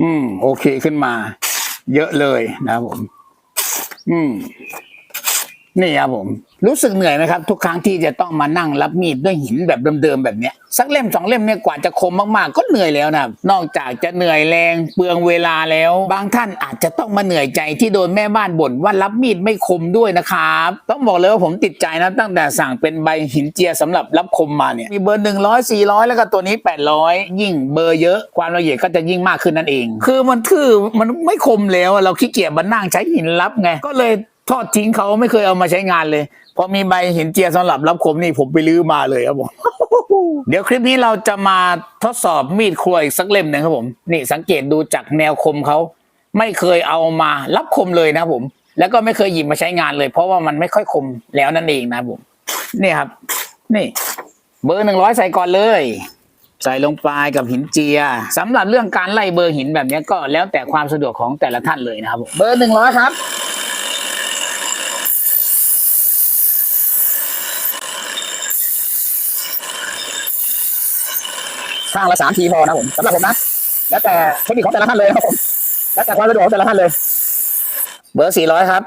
อืม โอเคขึ้นมา เยอะเลยนะครับผม อืม นี่ครับผม รู้สึกเหนื่อยไหมครับ ทุกครั้งที่จะต้องมานั่งรับมีดด้วยหินแบบเดิมๆแบบเนี้ยสักเล่มสองเล่มเนี่ยกว่าจะคมมากๆ ก็เหนื่อยแล้วนะนอกจากจะเหนื่อยแรงเปลืองเวลาแล้ว บางท่านอาจจะต้องมาเหนื่อยใจที่โดนแม่บ้านบ่นว่ารับมีดไม่คมด้วยนะครับ ต้องบอกเลยว่าผมติดใจนะตั้งแต่สั่งเป็นใบหินเจียสำหรับรับคมมาเนี่ยมีเบอร์หนึ่งร้อยสี่ร้อยแล้วก็ตัวนี้แปดร้อยยิ่งเบอร์เยอะความละเอียดก็จะยิ่งมากขึ้นนั่นเอง คือมันคือมันไม่คมแล้วเราขี้เกียจมานั่งใช้หินรับไงก็เลย ทอดทิ้งเขาไม่เคยเอามาใช้งานเลยพอมีใบหินเจียสำหรับรับคมนี่ผมไปลื้อมาเลยครับผมเดี๋ยวคลิปนี้เราจะมาทดสอบมีดครัวอีกสักเล่มหนึ่งครับผม นี่สังเกตดูจากแนวคมเขาไม่เคยเอามารับคมเลยนะผม แล้วก็ไม่เคยหยิบมาใช้งานเลย เพราะว่ามันไม่ค่อยคมแล้วนั่นเองนะผมนี่ครับ นี่ เบอร์หนึ่งร้อยใส่ก่อนเลย ใส่ลงไปกับหินเจียสำหรับเรื่องการไล่เบอร์หินแบบนี้ก็แล้วแต่ความสะดวกของแต่ละท่านเลยนะครับผมเบอร์หนึ่งร้อยครับ ข้างละสามทีพอนะผมสำหรับผมนะ แล้วแต่เทคนิคของแต่ละท่านเลยครับผม แล้วแต่ความสะดวกของแต่ละท่านเลย เบอร์สี่ร้อยครับ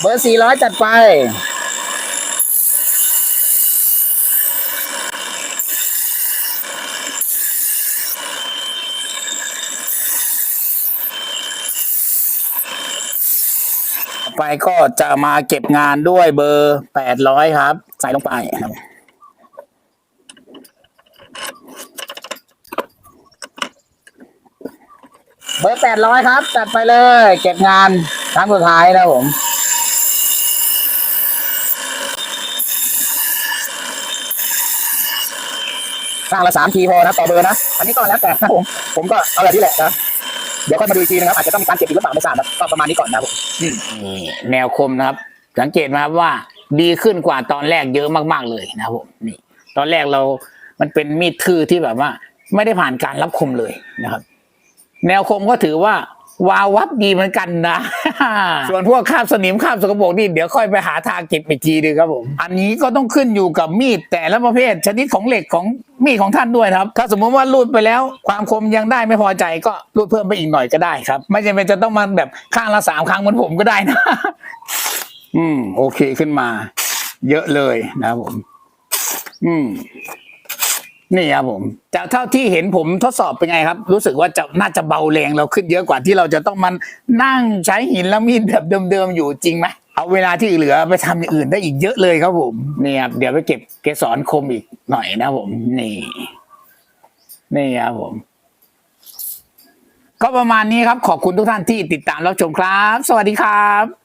เบอร์สี่ร้อยจัดไป ไปก็จะมาเก็บงานด้วยเบอร์แปดร้อยครับ ใส่ลงไปครับเบอร์แปดร้อยครับ จัดไปเลย เก็บงานครั้งสุดท้ายนะผมข้างละสามทีพอนะต่อเบอร์นะ อันนี้ก็แล้วแต่นะผม ผมก็เอาแบบนี้แหละนะ เดี๋ยวค่อยมาดูอีกทีนะครับอาจจะต้องมีการเก็บอีกหรือเปล่าไม่ทราบนะก็ประมาณนี้ก่อนนะครับผมนี่แนวคมนะครับ สังเกตไหมครับว่าดีขึ้นกว่าตอนแรกเยอะมากๆเลยนะครับผมนี่ ตอนแรกเรา มันเป็นมีดทื่อที่แบบว่า ไม่ได้ผ่านการรับคมเลยนะครับ แนวคมก็ถือว่า วาววับดีเหมือนกันนะ ส่วนพวกคราบสนิมคราบสกปรกนี่เดี๋ยวค่อยไปหาทางเก็บอีกทีนึงครับผม อันนี้ก็ต้องขึ้นอยู่กับมีดแต่ละประเภทชนิดของเหล็กของ มีดของท่านด้วยครับ ถ้าสมมติว่ารูดไปแล้ว ความคมยังได้ไม่พอใจก็รูดเพิ่มไปอีกหน่อยก็ได้ครับ ไม่จำเป็นจะต้องมาแบบข้างละสามครั้งเหมือนผมก็ได้นะ อืม โอเคขึ้นมา เยอะเลยนะครับผม อืมนี่ครับผมจากเท่าที่เห็นผมทดสอบเป็นไงครับ รู้สึกว่าจะน่าจะเบาแรงเราขึ้นเยอะกว่าที่เราจะต้องมันนั่งใช้หินและมีดแบบเดิมๆอยู่จริงไหม เอาเวลาที่เหลือไปทำอย่างอื่นได้อีกเยอะเลยครับผมนี่ครับเดี๋ยวไปเก็บเกสรคมอีกหน่อยนะผมนี่นี่ครับผม ก็ประมาณนี้ครับ ขอบคุณทุกท่านที่ติดตามรับชมครับ สวัสดีครับ